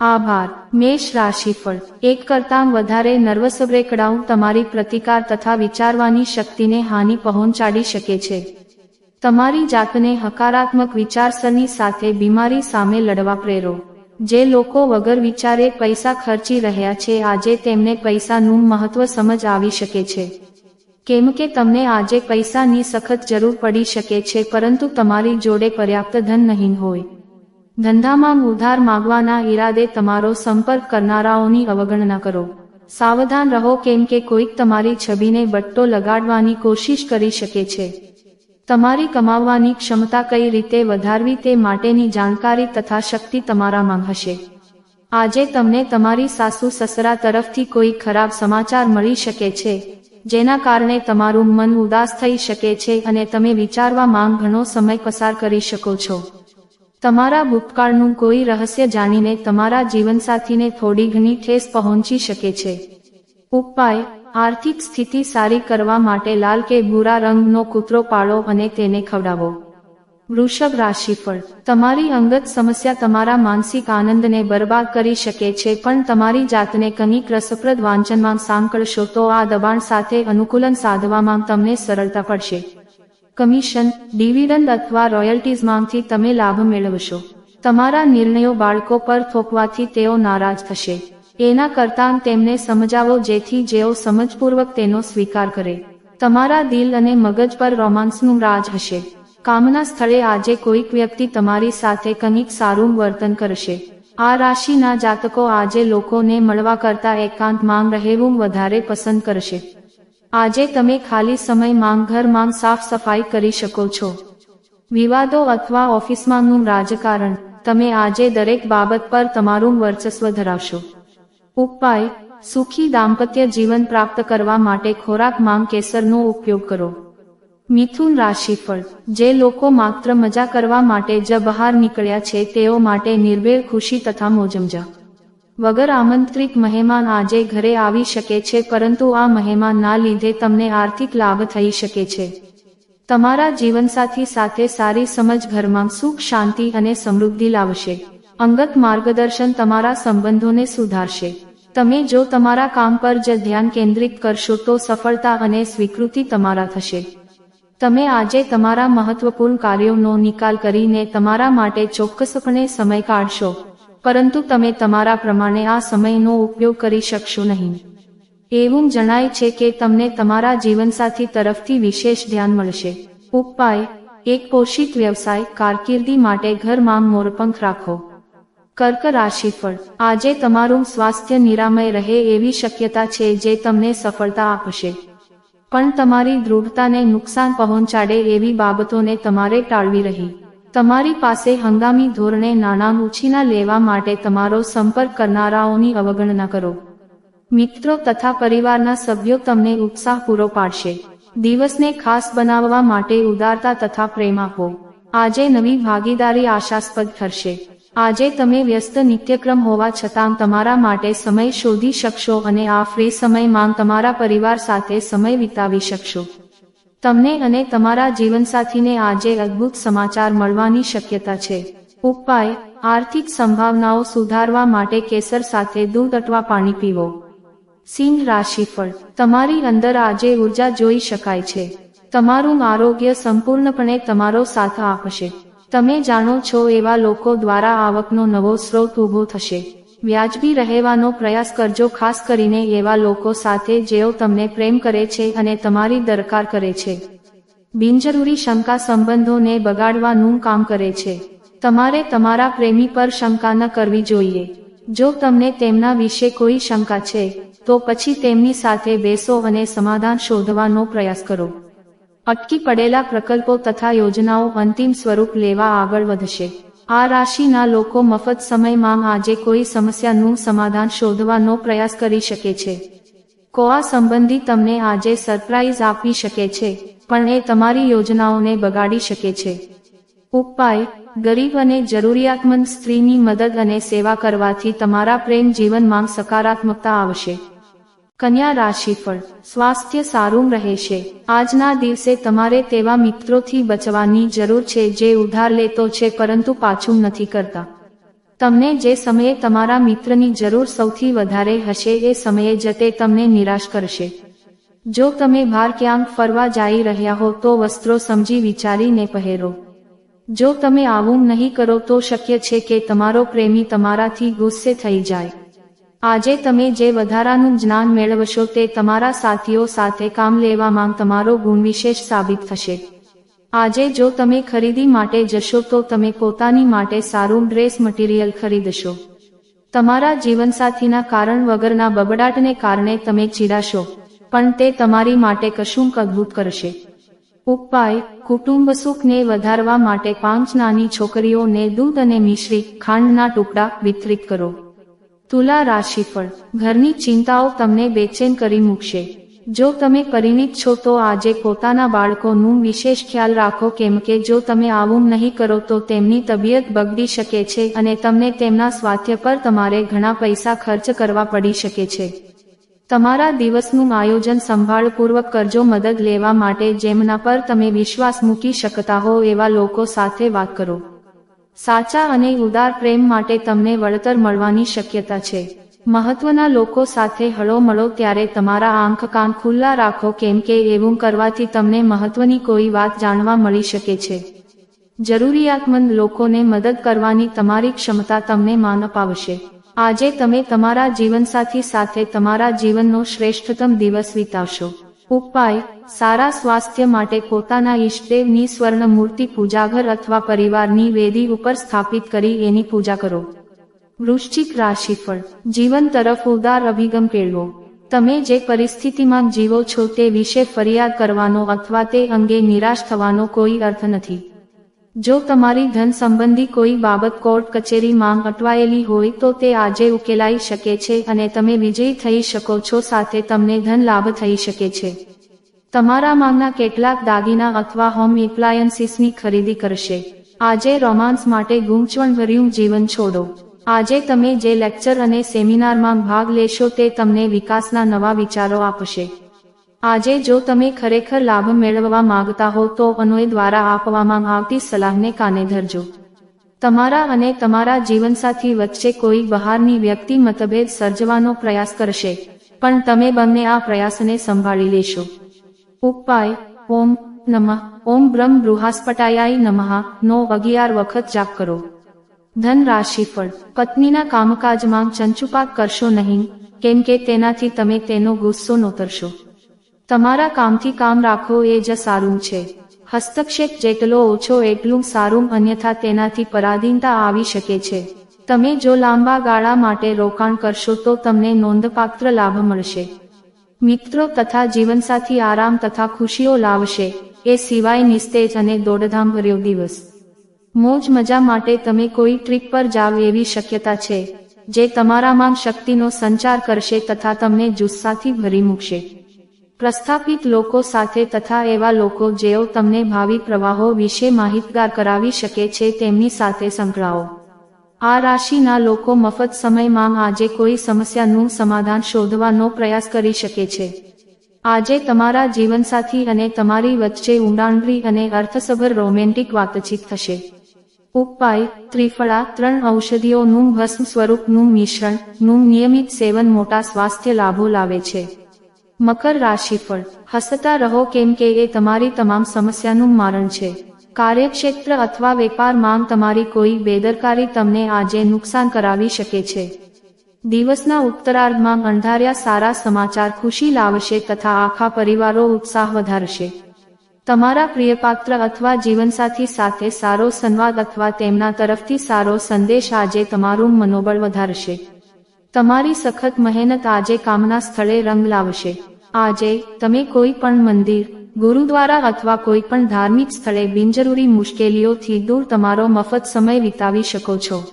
આભાર. મેષ રાશિફળ. એક કરતાં વધારે નર્વસ બ્રેકડાઉન તમારી પ્રતિકાર તથા વિચારવાની શક્તિને હાનિ પહોંચાડી શકે છે. તમારી જાતને હકારાત્મક વિચારસરણી સાથે બીમારી સામે લડવા પ્રેરો. જે લોકો વગર વિચારે પૈસા ખર્ચી રહ્યા છે, આજે તેમને પૈસાનું મહત્વ સમજ આવી શકે છે. કેમ કે તમને આજે પૈસાની સખત જરૂર પડી શકે છે, પરંતુ તમારી જોડે પર્યાપ્ત ધન નહીં હોય. ધંધામાં ઉધાર માગવાના ઈરાદે તમારો સંપર્ક કરનારાઓની અવગણના કરો. સાવધાન રહો કેમ કે કોઈક તમારી છબીને બટ્ટો લગાડવાની કોશિશ કરી શકે છે. તમારી કમાવવાની ક્ષમતા કઈ રીતે વધારવી તે માટેની જાણકારી તથા શક્તિ તમારામાં હશે. આજે તમને તમારી સાસુ સસરા તરફથી કોઈ ખરાબ સમાચાર મળી શકે છે, જેના કારણે તમારું મન ઉદાસ થઈ શકે છે અને તમે વિચારવા માંગ ઘણો સમય પસાર કરી શકો છો. તમારા ભૂતકાળનું કોઈ રહસ્ય જાણીને તમારા જીવનસાથીને થોડી ઘણી ઠેસ પહોંચી શકે છે. ઉપાય, આર્થિક સ્થિતિ સારી કરવા માટે લાલ કે ભૂરા રંગનો કૂતરો પાળો અને તેને ખવડાવો. વૃષભ રાશિફળ, તમારી અંગત સમસ્યા તમારા માનસિક આનંદને બરબાદ કરી શકે છે પણ તમારી જાતને કનિક રસપ્રદ વાંચનમાં સાંકળશો તો આ દબાણ સાથે અનુકૂલન સાધવામાં તમને સરળતા પડશે. કમિશન, ડિવિડન્ડ અથવા રોયલ્ટીઝમાંથી તમે લાભ મેળવશો. તમારા નિર્ણયો બાળકો પર થોપવાથી તેઓ નારાજ થશે. એના કરતાં તેમને સમજાવો જેથી જેઓ સમજપૂર્વક તેનો સ્વીકાર કરે. તમારા દિલ અને મગજ પર રોમાન્સનું રાજ હશે. કામના સ્થળે આજે કોઈક વ્યક્તિ તમારી સાથે કંઈક સારું વર્તન કરશે. આ રાશિના જાતકો આજે લોકોને મળવા કરતા એકાંત માંગ રહેવું વધારે પસંદ કરશે. આજે તમે ખાલી સમય ઘરમાં સાફ સફાઈ કરી શકો છો. વિવાદો અથવા ઓફિસમાંનું રાજકારણ, તમે આજે દરેક બાબત પર તમારું વર્ચસ્વ ધરાવશો. ઉપાય, સુખી દાંપત્ય જીવન પ્રાપ્ત કરવા માટે ખોરાક માંગ કેસરનો ઉપયોગ કરો. મિથુન રાશિફળ, જે લોકો માત્ર મજા કરવા માટે જ બહાર નીકળ્યા છે, તેઓ માટે નિર્ભેળ ખુશી તથા મોજમજા. વગર આમંત્રિત મહેમાન આજે ઘરે આવી શકે છે, પરંતુ આ મહેમાનના લીધે તમને આર્થિક લાભ થઈ શકે છે. તમારા જીવનસાથી સાથે સારી સમજ ઘરમાં સુખ, શાંતિ અને સમૃદ્ધિ લાવશે. અંગત માર્ગદર્શન તમારા સંબંધોને સુધારશે. તમે જો તમારા કામ પર જ ધ્યાન કેન્દ્રિત કરશો, તો સફળતા અને સ્વીકૃતિ તમારા થશે. તમે આજે તમારા મહત્વપૂર્ણ કાર્યોનો નિકાલ કરીને તમારા માટે ચોક્કસપણે સમય કાઢશો. પરંતુ તમે તમારા પ્રમાણે આ સમયનો ઉપયોગ કરી શકશો નહીં. એવું જણાય છે કે તમને તમારા જીવનસાથી તરફથી વિશેષ ધ્યાન મળશે. ઉપાય, એક પોષિત વ્યવસાય, કારકિર્દી માટે ઘરમાં મોરપંખ રાખો. કર્ક રાશિફળ, આજે તમારું સ્વાસ્થ્ય નિરામય રહે એવી શક્યતા છે જે તમને સફળતા આપશે. પણ તમારી દૃઢતાને નુકસાન પહોંચાડે એવી બાબતોને તમારે ટાળવી રહી. તમારી પાસે હંગામી ધોરણે નાણાં ઉછીના લેવા માટે તમારો સંપર્ક કરનારાઓની અવગણના કરો. મિત્રો તથા પરિવારના સભ્યો તમને ઉત્સાહ પૂરો પાડશે. દિવસને ખાસ બનાવવા માટે ઉદારતા તથા પ્રેમ આપો. આજે નવી ભાગીદારી આશાસ્પદ ઠરશે આજે તમે વ્યસ્ત નિત્યક્રમ હોવા છતાં તમારા માટે સમય શોધી શકશો અને આ ફ્રી સમયમાં તમારા પરિવાર સાથે સમય વિતાવી શકશો. તમને અને તમારા જીવનસાથીને આજે અદ્ભુત સમાચાર મળવાની શક્યતા છે. ઉપાય, આર્થિક સંભાવનાઓ સુધારવા માટે કેસર સાથે દૂધ અટવા પાણી પીવો. સિંહ રાશિફળ, તમારી અંદર આજે ઊર્જા જોઈ શકાય છે. તમારું આરોગ્ય સંપૂર્ણપણે તમારો સાથ આપશે. તમે જાણો છો એવા લોકો દ્વારા આવકનો નવો સ્ત્રોત ઊભો થશે. વ્યાજબી રહેવાનો પ્રયાસ કરજો, ખાસ કરીને એવા લોકો સાથે જેઓ તમને પ્રેમ કરે છે અને તમારી દરકાર કરે છે. બિનજરૂરી શંકા સંબંધોને બગાડવાનું કામ કરે છે. તમારે તમારા પ્રેમી પર શંકા ન કરવી જોઈએ. જો તમને તેમના વિશે કોઈ શંકા છે, તો પછી તેમની સાથે બેસો અને સમાધાન શોધવાનો પ્રયાસ કરો. અટકી પડેલા પ્રકલ્પો તથા યોજનાઓ અંતિમ સ્વરૂપ લેવા આગળ વધશે. આ રાશિના લોકો મફત સમયમાં આજે કોઈ સમસ્યાનું સમાધાન શોધવાનો પ્રયાસ કરી શકે છે. કોઆ સંબંધી તમને આજે સરપ્રાઇઝ આપી શકે છે, પણ એ તમારી યોજનાઓને બગાડી શકે છે. ઉપાય, ગરીબ અને જરૂરિયાતમંદ સ્ત્રીની મદદ અને સેવા કરવાથી તમારા પ્રેમ જીવનમાં સકારાત્મકતા આવશે. કન્યા રાશિફળ. સ્વાસ્થ્ય સારું રહેશે. આજના દિવસે તમારે તેવા મિત્રોથી બચવાની જરૂર છે જે ઉધાર લેતો છે પરંતુ પાછું નથી કરતા. તમને જે સમયે તમારા મિત્રની જરૂર સૌથી વધારે હશે એ સમયે જ તે તમને નિરાશ કરશે. જો તમે બહાર ક્યાંક ફરવા જઈ રહ્યા હો તો વસ્ત્રો સમજી વિચારીને પહેરો. જો તમે આવું નહીં કરો તો શક્ય છે કે તમારો પ્રેમી તમારાથી ગુસ્સે થઈ જાય. આજે તમે જે વધારાનું જ્ઞાન મેળવશો તે તમારા સાથીઓ સાથે કામ લેવામાં તમારો ગુણ વિશેષ સાબિત થશે. આજે જો તમે ખરીદી માટે જશો તો તમે પોતાની માટે સારું ડ્રેસ મટીરિયલ ખરીદશો. તમારા જીવનસાથીના કારણ વગરના બબડાટને કારણે તમે ચીડાશો, પણ તે તમારી માટે કશું અદભુત કરશે. ઉપાય, કુટુંબ સુખને વધારવા માટે પાંચ નાની છોકરીઓને દૂધ અને મિશ્રી ખાંડના ટુકડા વિતરિત કરો. તુલા રાશિફળ. ઘરની ચિંતાઓ તમને બેચેન કરી મૂકશે. જો તમે પરિણિત છો તો આજે પોતાના બાળકોનું વિશેષ ખ્યાલ રાખો કેમ કે જો તમે આવું નહીં કરો તો તેમની તબિયત બગડી શકે છે અને તમને તેમના સ્વાસ્થ્ય પર તમારે ઘણા પૈસા ખર્ચ કરવા પડી શકે છે. તમારા દિવસનું આયોજન સંભાળપૂર્વક કરજો મદદ લેવા માટે જેમના પર તમે વિશ્વાસ મૂકી શકતા હો એવા લોકો સાથે વાત કરો. સાચા અને ઉદાર પ્રેમ માટે તમને વળતર મળવાની શક્યતા છે. મહત્વના લોકો સાથે હળો મળો ત્યારે તમારા આંખ કાન ખુલ્લા રાખો કેમ કે એવું કરવાથી તમને મહત્વની કોઈ વાત જાણવા મળી શકે છે. જરૂરિયાતમંદ લોકોને મદદ કરવાની તમારી ક્ષમતા તમને માન અપાવશે. આજે તમે તમારા જીવનસાથી સાથે તમારા જીવનનો શ્રેષ્ઠતમ દિવસ વિતાવશો. ઉપાય, સારા સ્વાસ્થ્ય માટે પોતાના ઈષ્ટદેવની સ્વર્ણ મૂર્તિ પૂજાઘર અથવા પરિવારની વેદી ઉપર સ્થાપિત કરી એની પૂજા કરો. વૃશ્ચિક રાશિફળ, જીવન તરફ ઉદાર અભિગમ કેળવો. તમે જે પરિસ્થિતિમાં જીવો છો તે વિશે ફરિયાદ કરવાનો અથવા તે અંગે નિરાશ થવાનો કોઈ અર્થ નથી. જો તમારી ધન સંબંધી કોઈ બાબત કોર્ટ કચેરીમાં અટવાયેલી હોય તો તે આજે ઉકેલાઈ શકે છે અને તમે વિજયી થઈ શકો છો સાથે તમને ધન લાભ થઈ શકે છે. તમારા માંગના કેટલાક દાગીના અથવા હોમ એપ્લાયન્સીસની ખરીદી કરશે. આજે રોમાન્સ માટે ગૂંચવણભર્યું જીવન છોડો. આજે તમે જે લેક્ચર અને સેમિનારમાં ભાગ લેશો તે તમને વિકાસના નવા વિચારો આપશે. આજે જો તમે ખરેખર લાભ મેળવવા માંગતા હો, તો અનોય દ્વારા આપવામાં આવતી સલાહને કાને ધરજો. તમારા અને તમારા જીવનસાથી વચ્ચે કોઈ બહારની વ્યક્તિ મતભેદ સર્જવાનો પ્રયાસ કરશે, પણ તમે બંને આ પ્રયાસને સંભાળી લેશો. ઉપાય, ઓમ નમઃ, ઓમ બ્રહ્મ બૃહાસ્પટાયાય નમઃ, નો અગિયાર વખત જાપ કરો. ધન રાશિફળ પત્નીના કામકાજમાં ચંચુપાક કરશો નહીં, કેમ કે તેનાથી તમે તેનો ગુસ્સો નોતરશો. તમારા કામથી કામ રાખો એ જ સારું છે. હસ્તક્ષેપ જેટલો ઓછો એટલું સારું અન્યથા તેનાથી પરાધીનતા આવી શકે છે. તમે જો લાંબા ગાળા માટે રોકાણ કરશો તો તમને નોંધપાત્ર લાભ મળશે. મિત્રો તથા જીવનસાથી આરામ તથા ખુશીઓ લાવશે, એ સિવાય નિસ્તેજ અને દોડધામ ભર્યો દિવસ. મોજ મજા માટે તમે કોઈ ટ્રીપ પર જાવ એવી શક્યતા છે, જે તમારામાં શક્તિનો સંચાર કરશે તથા તમને જુસ્સાથી ભરી મૂકશે. પ્રસ્થાપિત લોકો સાથે તથા એવા લોકો જેઓ તમને ભાવિ પ્રવાહો વિશે માહિતગાર કરાવી શકે છે તેમની સાથે સંકળાઓ. આ રાશિના લોકો મફત સમયમાં આજે કોઈ સમસ્યાનું સમાધાન શોધવાનો પ્રયાસ કરી શકે છે. આજે તમારા જીવનસાથી અને તમારી વચ્ચે ઊંડાણરી અને અર્થસભર રોમેન્ટિક વાતચીત થશે. ઉપાય, ત્રિફળા, ત્રણ ઔષધિઓનું ભસ્મ સ્વરૂપનું મિશ્રણનું નિયમિત સેવન મોટા સ્વાસ્થ્ય લાભો લાવે છે. મકર રાશિફળ હસતા રહો કેમ કે એ તમારી તમામ સમસ્યાનું મારણ છે. કાર્યક્ષેત્ર અથવા વેપારમાં તમારી કોઈ બેદરકારી તમને આજે નુકસાન કરાવી શકે છે. દિવસના ઉત્તરાર્ધમાં અંધાર્યા સારા સમાચાર ખુશી લાવશે તથા આખા પરિવારો ઉત્સાહ વધારશે. તમારા પ્રિયપાત્ર અથવા જીવનસાથી સાથે સારો સંવાદ અથવા તેમના તરફથી સારો સંદેશ આજે તમારું મનોબળ વધારશે. તમારી સખત મહેનત આજે કામના સ્થળે રંગ લાવશે. આજે, તમે કોઈ પણ મંદિર, ગુરુદ્વારા અથવા કોઈ પણ ધાર્મિક સ્થળે બિનજરૂરી મુશ્કેલીઓથી દૂર તમારો મફત સમય વિતાવી શકો છો.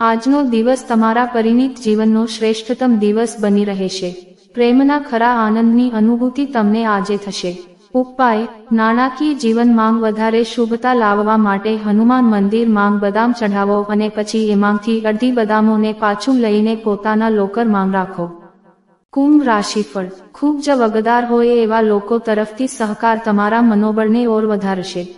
આજનો દિવસ તમારા પરિણીત જીવનનો શ્રેષ્ઠતમ દિવસ બની રહેશે. પ્રેમના ખરા આનંદની અનુભૂતિ તમને આજે થશે. ઉપાય, નાણાકીય જીવન માંગ વધારે શુભતા લાવવા માટે હનુમાન મંદિર માંગ બદામ ચઢાવો અને પછી એમાંથી અડધી બદામોને પાછું લઈને પોતાના લોકર માંગ રાખો. કુંભ રાશિફળ. ખૂબ જ વગદાર હોય એવા લોકો તરફથી સહકાર તમારા મનોબળને ઓર વધારશે.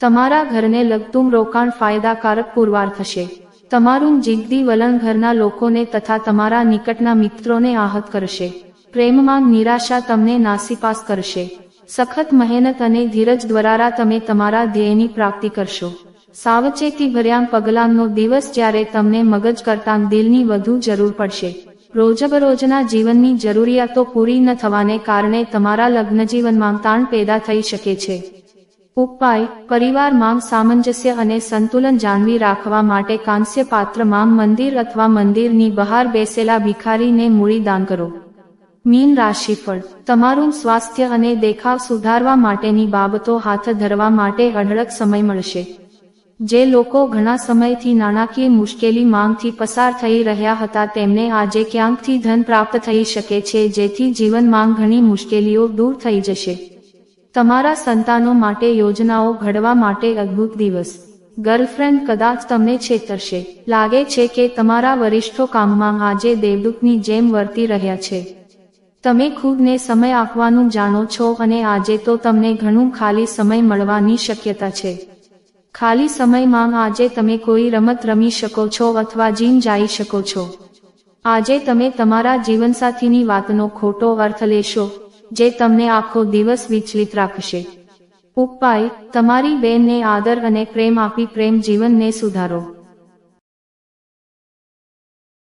તમારા ઘરને લગતું રોકાણ ફાયદાકારક પુરવાર થશે. તમારું જીગદી વલણ ઘરના લોકોને તથા તમારા નિકટના મિત્રોને આહત કરશે. પ્રેમમાં નિરાશા તમને નાસીપાસ કરશે. સખત મહેનત અને ધીરજ દ્વારા તમે તમારા ધ્યેયની પ્રાપ્તિ કરશો. સાવચેતી ભર્યા પગલાંનો દિવસ જ્યારે તમને મગજ કરતાં દિલની વધુ જરૂર પડશે. રોજબરોજના જીવનની જરૂરિયાતો પૂરી ન થવાને કારણે તમારા લગ્નજીવનમાં તાણ પેદા થઈ શકે છે. ઉપાય પરિવારમાં સામંજસ્ય અને સંતુલન જાળવી રાખવા માટે કાંસ્ય પાત્રમાં મંદિર અથવા મંદિરની બહાર બેસેલા ભિખારીને મૂડી દાન કરો. મીન રાશિફળ તમારું સ્વાસ્થ્ય અને દેખાવ સુધારવા માટેની બાબતો હાથ ધરવા માટે અઢળક સમય મળશે. જે લોકો ઘણા સમયથી નાણાકીય મુશ્કેલી માંગથી પસાર થઈ રહ્યા હતા, તેમને આજે ક્યાંકથી ધન પ્રાપ્ત થઈ શકે છે, જેથી જીવનમાં ઘણી મુશ્કેલીઓ દૂર થઈ જશે. તમારા સંતાનો માટે યોજનાઓ ઘડવા માટે અદ્ભુત દિવસ. ગર્લફ્રેન્ડ કદાચ તમને છેતરશે. લાગે છે કે તમારા વરિષ્ઠો કામમાં આજે દેવદૂતની જેમ વર્તી રહ્યા છે. તમે ખુદને સમય આપવાનું જાણો છો અને આજે તો તમને ઘણું ખાલી સમય મળવાની શક્યતા છે. ખાલી સમયમાં આજે તમે કોઈ રમત રમી શકો છો અથવા જીમ જઈ શકો છો. આજે તમે તમારા જીવનસાથીની વાતનો ખોટો અર્થ લેશો, જે તમને આખો દિવસ વિચલિત રાખશે. ઉપાય, તમારી બેનને આદર અને પ્રેમ આપી પ્રેમ જીવનને સુધારો.